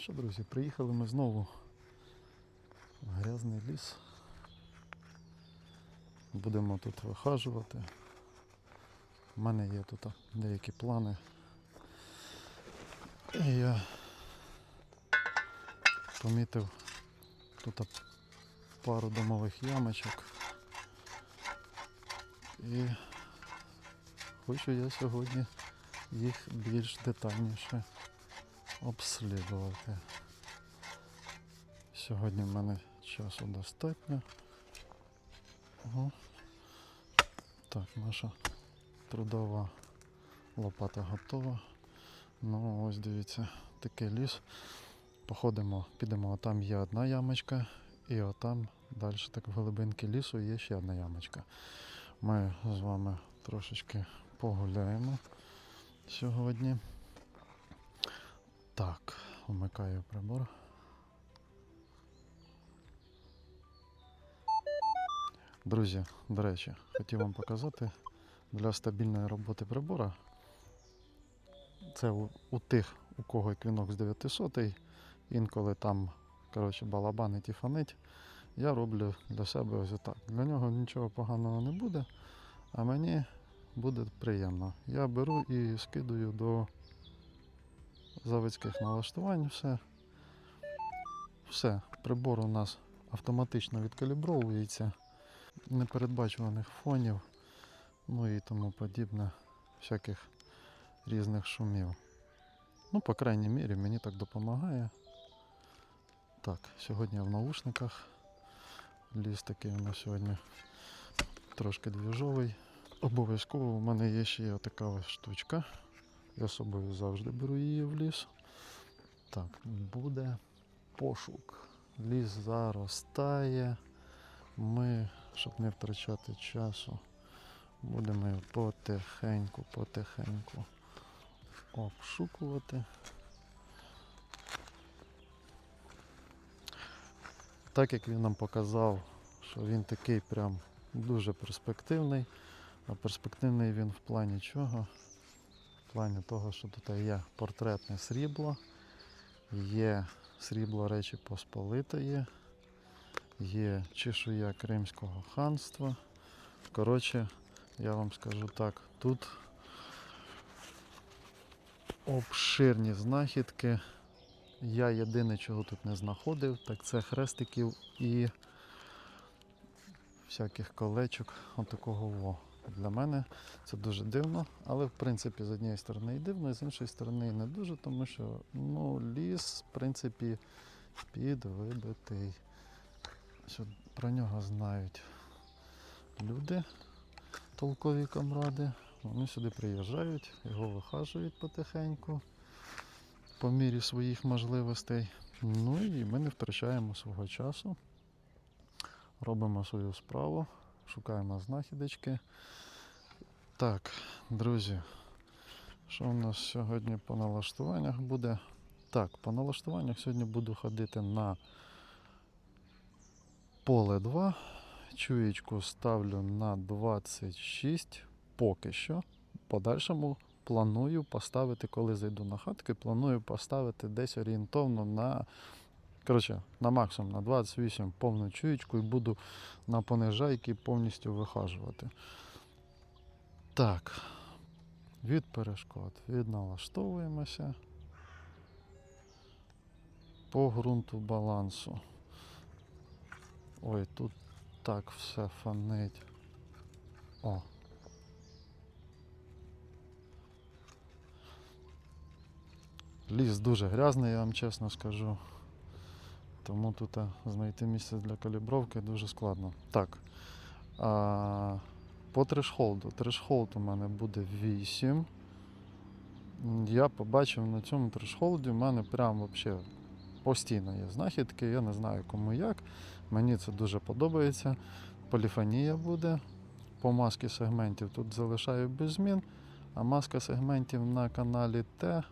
що, друзі, приїхали ми знову в грязний ліс. Будемо тут вихажувати. У мене є тут деякі плани. І я помітив тут пару домових ямочок. І хочу я сьогодні їх більш детальніше обслідувати. Сьогодні в мене часу достатньо. Ого. Так, наша трудова лопата готова. Ну ось дивіться, такий ліс. Походимо, підемо, там є одна ямочка, і отам далі так в глибинки лісу є ще одна ямочка. Ми з вами трошечки погуляємо сьогодні. Так, вмикаю прибор. Друзі, до речі, хотів вам показати для стабільної роботи прибора. Це у, у тих, у кого Equinox 900, інколи там коротше, балабанить і фонить. Я роблю для себе ось так. Для нього нічого поганого не буде, а мені буде приємно. Я беру і скидую до заводських налаштувань все. Все, прибор у нас автоматично відкалібровується, непередбачуваних фонів, ну і тому подібне, всяких різних шумів. Ну, по крайній мірі, мені так допомагає. Так, сьогодні я в наушниках. Ліс такий у нас сьогодні трошки двіжовий. Обов'язково у мене є ще така ось штучка. Я з собою завжди беру її в ліс. Так, буде пошук. Ліс заростає. Ми, щоб не втрачати часу, будемо його потихеньку, потихеньку обшукувати. Так як він нам показав, що він такий прям дуже перспективний. А перспективний він в плані чого? Плані того, що тут є портретне срібло, є срібло Речі Посполитої, є чешуя Кримського ханства. Коротше, я вам скажу так, тут обширні знахідки. Я єдине, чого тут не знаходив, так це хрестиків і всяких колечок отакого во. Для мене це дуже дивно, але в принципі з однієї сторони і дивно, і з іншої сторони і не дуже, тому що ну, ліс, в принципі, підвибитий. Що про нього знають люди, толкові камради. Вони сюди приїжджають, його вихажують потихеньку по мірі своїх можливостей. Ну і ми не втрачаємо свого часу. Робимо свою справу, шукаємо знахідочки. Так, друзі, що у нас сьогодні по налаштуваннях буде? Так, по налаштуваннях сьогодні буду ходити на поле 2. Чуєчку ставлю на 26 поки що. В Подальшому планую поставити, коли зайду на хатки, планую поставити десь орієнтовно на коротше, на максимум на 28 повну чуєчку і буду на понижайки повністю вихажувати. Так, від перешкод відналаштовуємося по ґрунту балансу. Ой, тут так все фанить. О. Ліс дуже грязний, я вам чесно скажу. Тому тут знайти місце для калібровки дуже складно. Так. А, по трешхолду. Трешхолд у мене буде 8. Я побачив на цьому трешхолді, у мене прям взагалі постійно є знахідки. Я не знаю кому як. Мені це дуже подобається. Поліфонія буде. По маскі сегментів тут залишаю без змін. А маска сегментів на каналі Т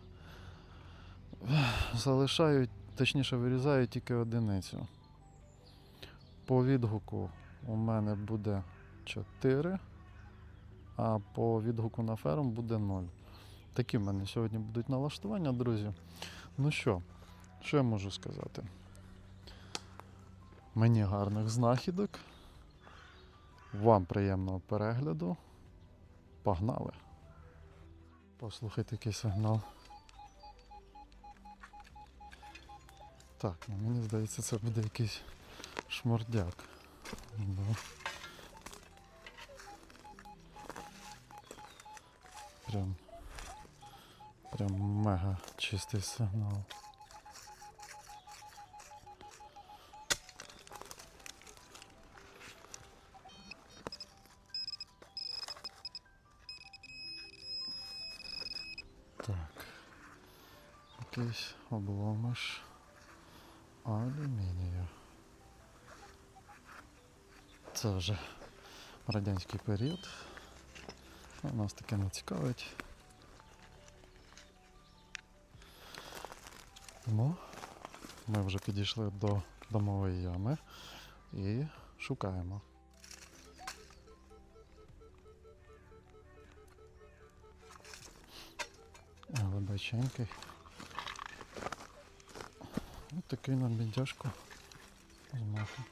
залишаю, точніше вирізаю тільки одиницю. По відгуку у мене буде 4, а по відгуку на ферм буде 0. Такі в мене сьогодні будуть налаштування, друзі. Ну що, Що я можу сказати? Мені гарних знахідок. Вам приємного перегляду. Погнали. Послухайте який сигнал. Так, ну мені здається, це буде якийсь шмордяк. Да. Прям, прям мега чистий сигнал. Так. Якийсь обломиш алюмінію. Це вже радянський період. Нас таке не цікавить. Тому ми вже підійшли до домової ями і шукаємо. Глибоченький. Ось такий нам бідяшку з махом.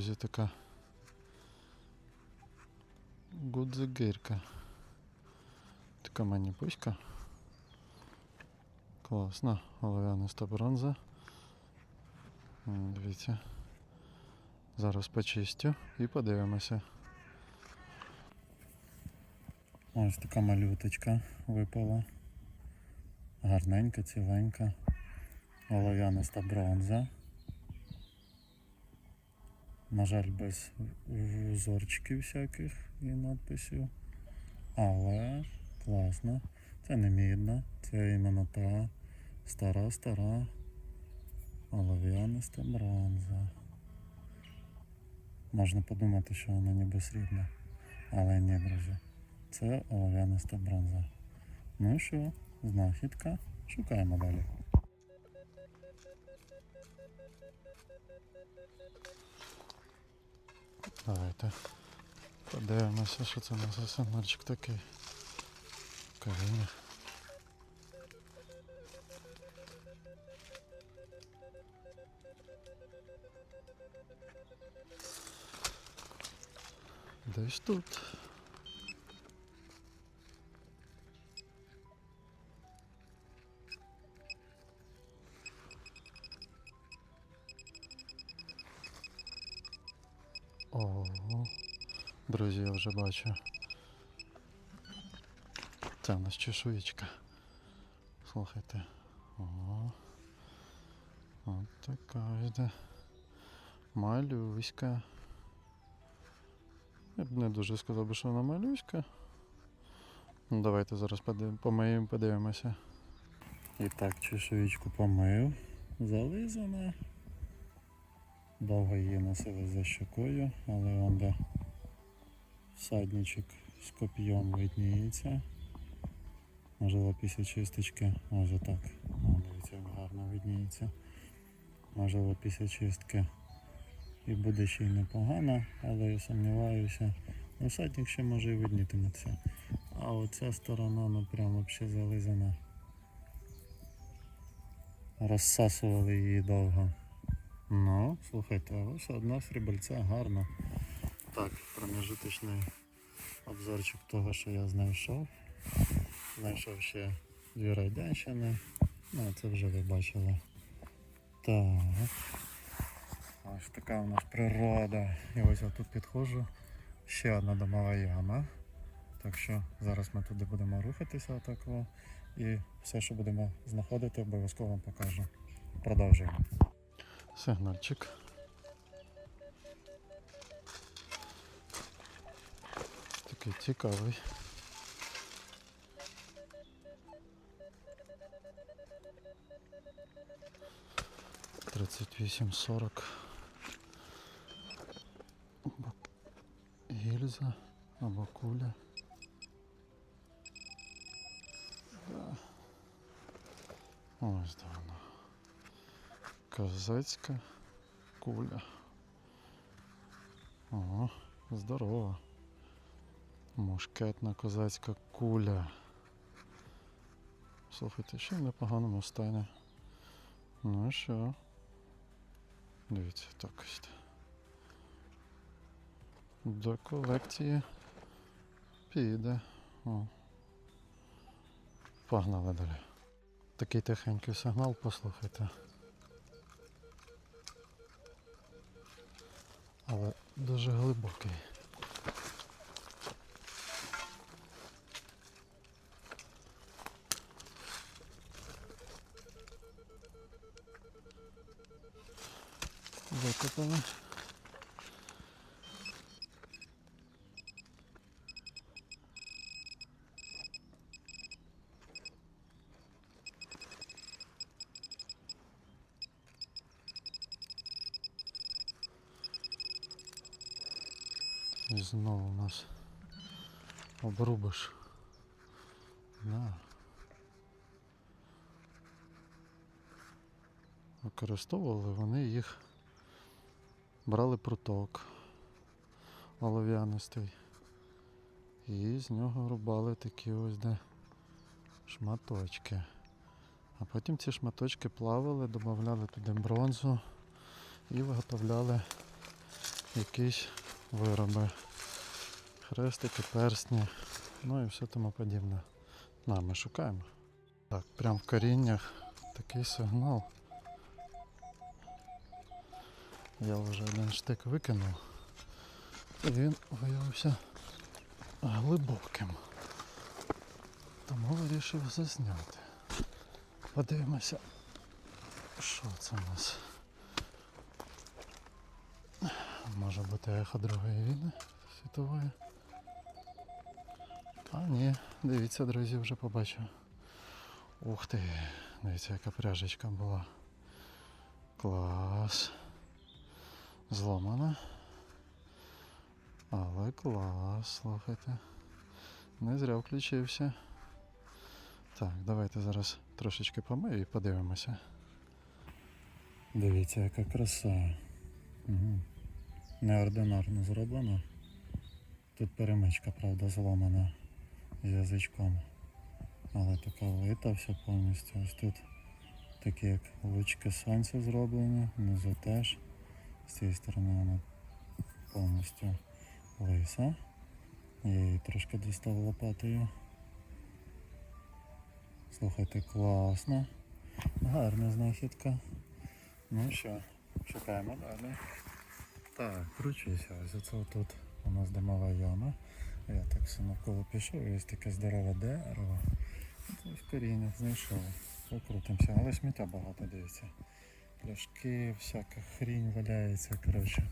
Друзі, така гудзигирка. Така маніпуська. Класна, олов'яниста бронза. Дивіться. Зараз почистю і подивимося. Ось така малюточка випала. Гарненька, ціленька. Олов'яниста бронза. На жаль, без узорчиків всяких і надписів. Але класно. Це не мідна, це іменно та стара, стара олов'яниста бронза. Можна подумати, що вона ніби срібна. Але ні, друзі. Це олов'яниста бронза. Ну що, знахідка. Шукаємо далі. Давайте подивимося, що це у нас за такий. Каліні. Десь тут. Друзі, я вже бачу. Це у нас чешуєчка. Слухайте. Ого. От така йде. Малюська. Я б не дуже сказав би, що вона малюська. Ну, давайте зараз помиємо, подивимося. І так, чешуєчку помив. Зализана. Довго її носили за щокою, але он де всадничок з коп'єм видніється. Можливо, після чисточки, може так. О, дивіться, як гарно видніється. Можливо, після чистки і буде ще й непогано, але я сумніваюся. Ну, всадник ще може і виднітиметься. А оця сторона, ну прямо взагалі зализана. Розсасували її довго. Ну, слухайте, але все одно срібальця гарно. Так, промежуточний обзорчик того, що я знайшов. Знайшов ще дві радянщини. Ну, це вже ви бачили. Так. Ось така у нас природа. І ось я тут підходжу. Ще одна домова яма. Так що зараз ми туди будемо рухатися отако. І все, що будемо знаходити, обов'язково вам покажу. Продовжуємо. Сигнальчик. такий цікавий. Тридцять вісім сорок. Або гільза або куля. Да. Ось де вона. Козацька куля. О, здорово. Мушкетна козацька куля. Слухайте, ще в непоганому стані. Ну що? Дивіться, так ось. До колекції піде. О. Погнали далі. Такий тихенький сигнал, послухайте. Але дуже глибокий. Викопали. Знову у нас обрубиш. Да. Використовували вони їх, брали пруток олов'янистий. І з нього рубали такі ось де шматочки. А потім ці шматочки плавили, додавали туди бронзу і виготовляли якісь вироби. Хрестики, персні, ну і все тому подібне. На, ми шукаємо. Так, прям в коріннях такий сигнал. Я вже один штик викинув. І він виявився глибоким. Тому вирішив зазняти. Подивимося, що це у нас. Може бути ехо Другої війни світової. А ні, дивіться, друзі, вже побачив. Ух ти, дивіться, яка пряжечка була. Клас. Зломана. Але клас, слухайте. Не зря включився. Так, давайте зараз трошечки помию і подивимося. Дивіться, яка краса. Угу. Неординарно зроблено. Тут перемичка, правда, зломана з язичком. Але така лита вся повністю. Ось тут такі як лучки сонця зроблені, внизу теж. З цієї сторони вона повністю лиса. Я її трошки дістав лопатою. Слухайте, класно. Гарна знахідка. Ну що, шукаємо далі. Так, кручуся. Ось оце тут у нас димова яма. Я так все навколо пішов, ось таке здорове дерево. Ось коріння знайшов. Покрутимося, але сміття багато дивіться. Пляшки, всяка хрінь валяється. Коротше.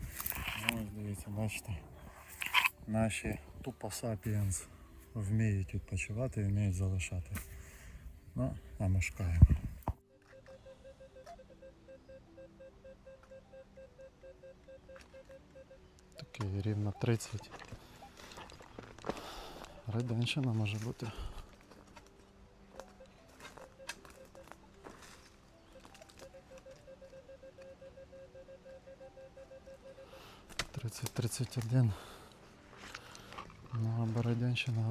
Ну, дивіться, бачите. Наші тупо сапіенс вміють відпочивати і вміють залишати. Ну, а ми шукаємо. Такий рівно 30. Радянщина може бути. Тридцять тридцять один. Ну або радянщина,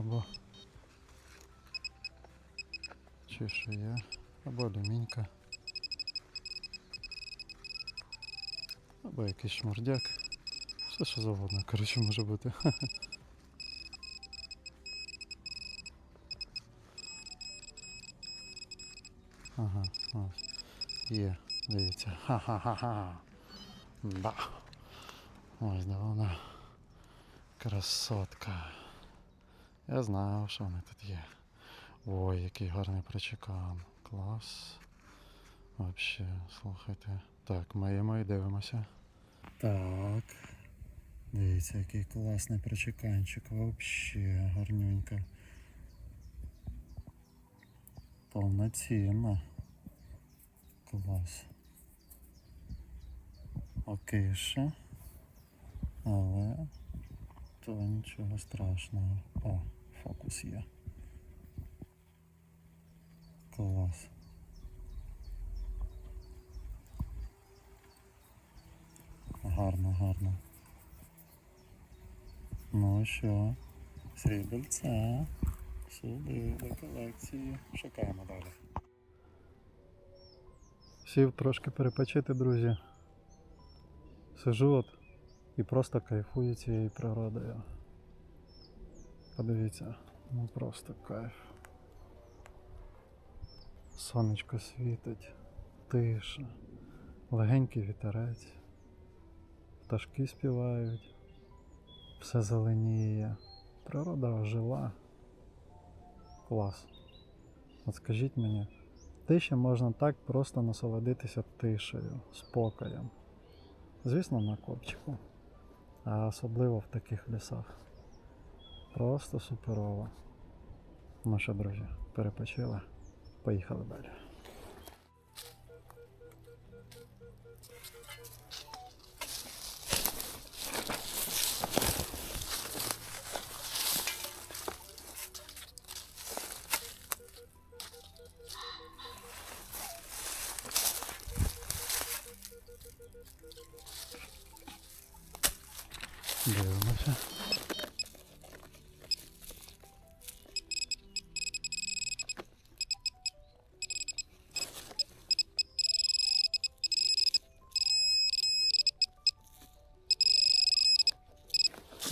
або алюмінька. Або якийсь шмурдяк. Все що завгодно, коротше, може бути. Ага, ось. Є, дивіться. Ха-ха-ха-ха. Ось де вона. Красотка. Я знав, що вони тут є. Ой, який гарний прочекан. Клас. Вообще, слухайте. Так, маємо і дивимося. Так. Дивіться, який класний прочеканчик. Вообще гарнюнька. Повноцінна. Клас. Окей, ще. Але то нічого страшного. О, фокус є. Клас. Гарно, гарно. Ну що, срібельце. Сюди до колекції. Шукаємо далі. Сів трошки перепочити, друзі. Сижу от і просто кайфую цією природою. Подивіться, ну просто кайф. Сонечко світить, тиша, легенький вітерець, пташки співають, все зеленіє, природа ожила. Клас. От скажіть мені, тиші можна так просто насолодитися тишею, спокоєм. Звісно, на копчику, а особливо в таких лісах. Просто суперово. Ну що, друзі, перепочили. Поїхали далі.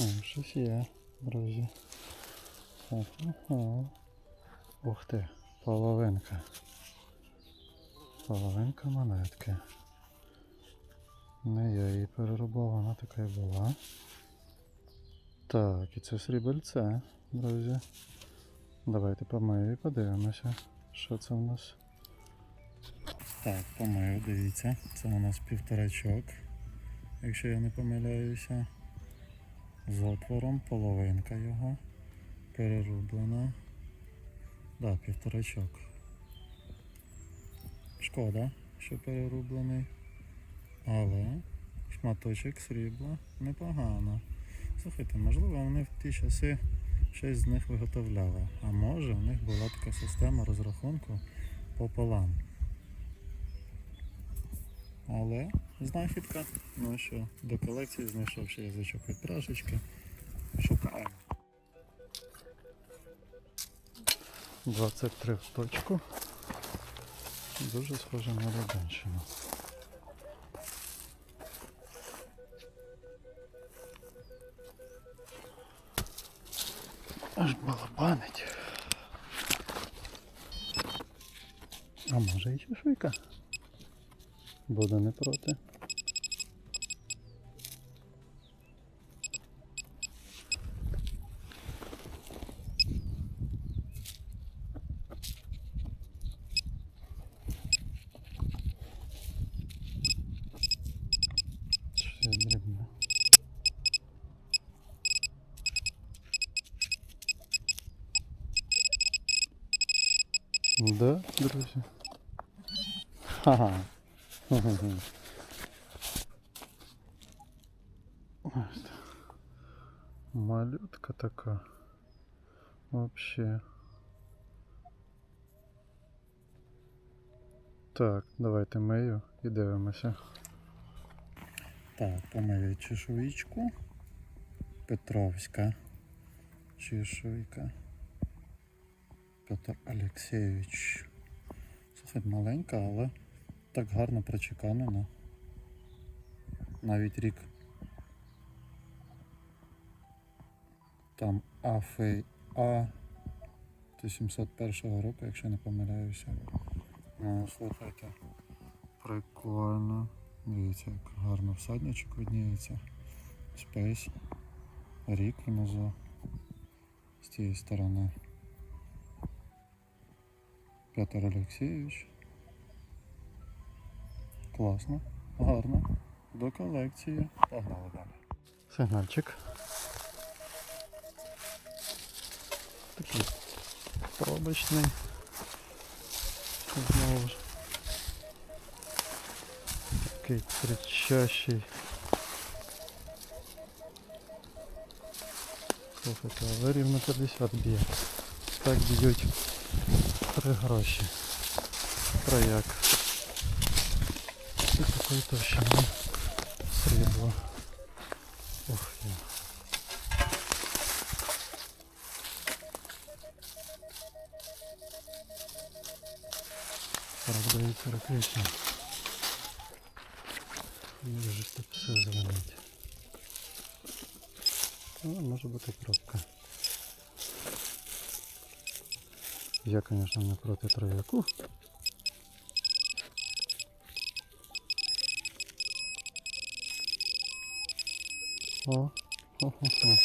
О, щось є, друзі. Ого. Ух ти, половинка. Половинка монетки. Не я її переробив, вона така і була. Так, і це срібельце, друзі. Давайте помию і подивимося, що це у нас. Так, помию, дивіться. Це у нас півторачок, якщо я не помиляюся. З отвором, половинка його. Перерублена. Да, півторачок. Шкода, що перерублений. Але шматочок срібла непогано. Слухайте, можливо, вони в ті часи щось з них виготовляли. А може в них була така система розрахунку пополам. Але знахідка, ну що, до колекції знайшов ще язичок від пряжечки. Шукаємо. 23 в точку. Дуже схоже на радянщину. Аж балабанить. А може і чешуйка? Буду не проти. друзі. Ха-ха. Хе-хе-хе. Ось так. Малютка така. Вообще. Так, давайте мию і дивимося. Так, помию чешуйчку. Петровська чешуйка. Петр Олексійович. Слухай, маленька, але так гарно прочеканена. Навіть рік. Там Афей А 1701 року, якщо не помиляюся. Ну, слухайте. Прикольно. Дивіться, як гарно всадничок видніється. Спейс. Рік внизу. З тієї сторони. Петр Олексійович. Класно, гарно. До колекції. Погнали далі. Сигнальчик. Такий пробочний. Знову ж. Такий кричащий. Слухайте, але рівно 50 б'є. Так б'ють три гроші. Трояк. І такої товщини срібло. Ух я. Сорок дев'ять, сорок вісім. Як же тут все звонить? Ну, може бути пробка. Я, конечно, не проти трояку. О, о, о, о.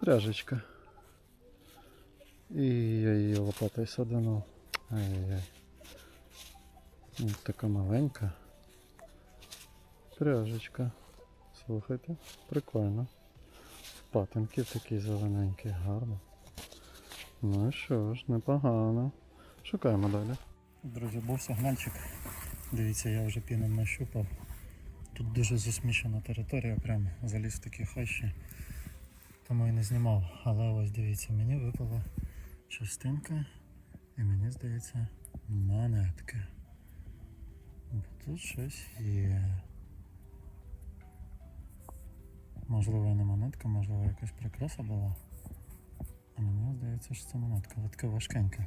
Пряжечка. І я її лопатою саданув. Ай-яй-яй. Ось така маленька. Пряжечка. Слухайте, прикольно. Патинки такі зелененькі, гарно. Ну що ж, непогано. Шукаємо далі. Друзі, був сигнальчик. Дивіться, я вже піном нащупав. Тут дуже засмічена територія, прям заліз в такі хащі. Тому і не знімав. Але ось дивіться, мені випала частинка і мені здається монетки. Тут щось є. Можливо, не монетка, можливо, якась прикраса була. А мені здається, що це монетка, але така важкенька.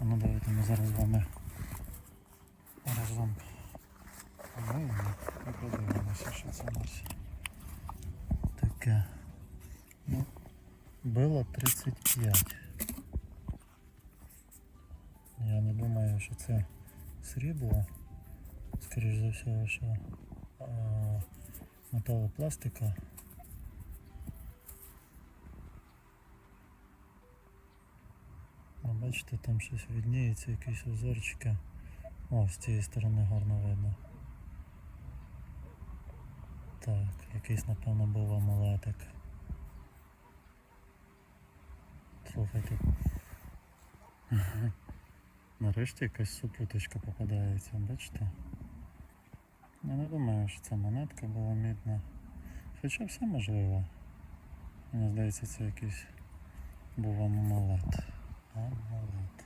А ну давайте ми зараз з вами разом помиємо і подивимося, що це у нас таке. Ну, було 35. Я не думаю, що це срібло. Скоріше за все, що а, металопластика. Бачите, там щось відніється, якісь узорчики. О, з цієї сторони гарно видно. Так, якийсь напевно був амулетик. Слухайте. Нарешті якась супуточка попадається, бачите? Я не думаю, що це монетка була мідна. Хоча все можливо. Мені здається, це якийсь був амулет. Амулет.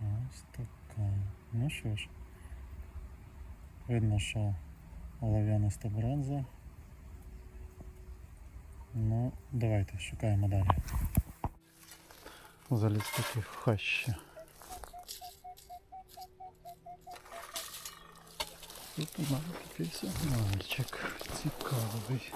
Ось така. Ну що ж. Видно, що олов'яниста бронза. Ну, давайте шукаємо далі. Заліз такі в хащі. Тут у мене такий сигнальчик цікавий.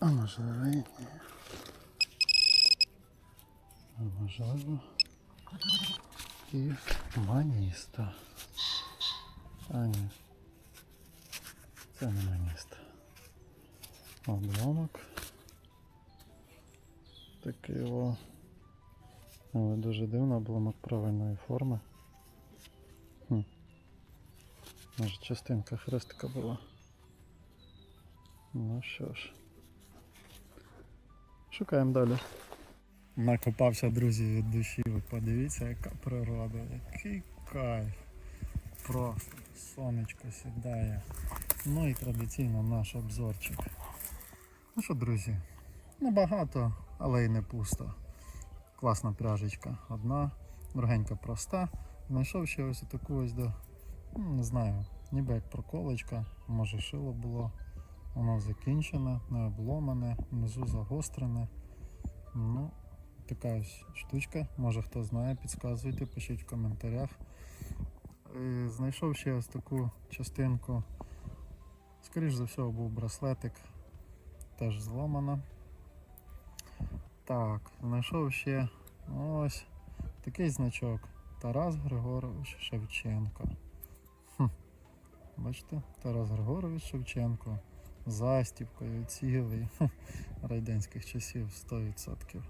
А можливо і ні. А можливо і маніста. А ні. Це не маніста. Обломок. Такий о. Але дуже дивно обломок правильної форми. Хм. Може частинка хрестика була. Ну що ж. Шукаємо далі. Накопався, друзі, від душі. Ви подивіться, яка природа, який кайф. Просто сонечко сідає. Ну і традиційно наш обзорчик. Ну що, друзі, небагато, але й не пусто. Класна пряжечка. Одна, дорогенька проста. Знайшов ще ось таку ось до, ну, не знаю, ніби як проколочка, може шило було. Воно закінчене, не обломане, внизу загострене. Ну, така ось штучка. Може хто знає, підказуйте, пишіть в коментарях. Е, Знайшов ще ось таку частинку Скоріш за всього був браслетик, теж зламано. Так, знайшов ще ось такий значок. Тарас Григорович Шевченко. Хм. Бачите, Тарас Григорович Шевченко. Застіпкою, цілий. Радянських часів 100%.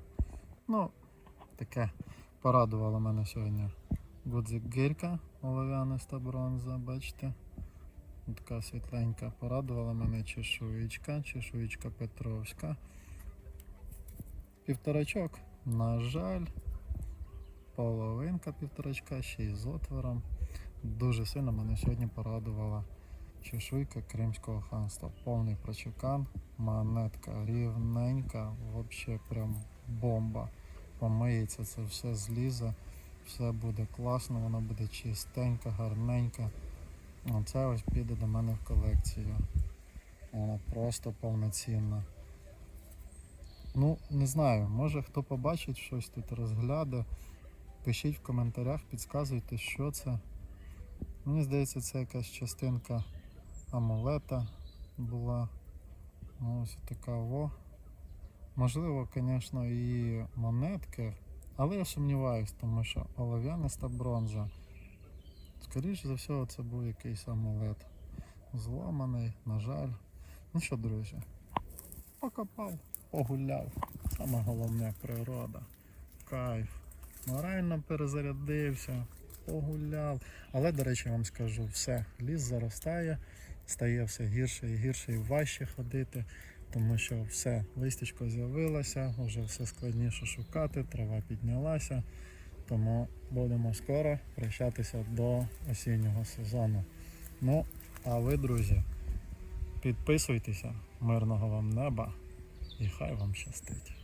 Ну, таке порадувало мене сьогодні. Гудзик гирка, олов'яниста бронза, бачите? Така світленька. Порадувала мене чешуєчка, чешуєчка Петровська. Півторачок, на жаль, половинка півторачка, ще й з отвором. Дуже сильно мене сьогодні порадувала чешуйка Кримського ханства. Повний прочекан, монетка рівненька, взагалі прям бомба. Помиється, це все злізе, все буде класно, воно буде чистенька, гарненька. Оце ось піде до мене в колекцію. Вона просто повноцінна. Ну, не знаю, може хто побачить щось тут розгляде. Пишіть в коментарях, підказуйте, що це. Мені здається, це якась частинка амулета була. Ну, Ось така во. Можливо, звісно, і монетки, але я сумніваюсь, тому що олов'яниста бронза. Скоріше за все, це був якийсь амулет. Зламаний, на жаль. Ну що, друзі, покопав, погуляв. Саме головне природа. Кайф. Морально перезарядився, погуляв. Але, до речі, вам скажу, все, ліс заростає, стає все гірше і гірше і важче ходити, тому що все, листячко з'явилося, вже все складніше шукати, трава піднялася. Тому будемо скоро прощатися до осіннього сезону. Ну, а ви, друзі, підписуйтеся, мирного вам неба і хай вам щастить.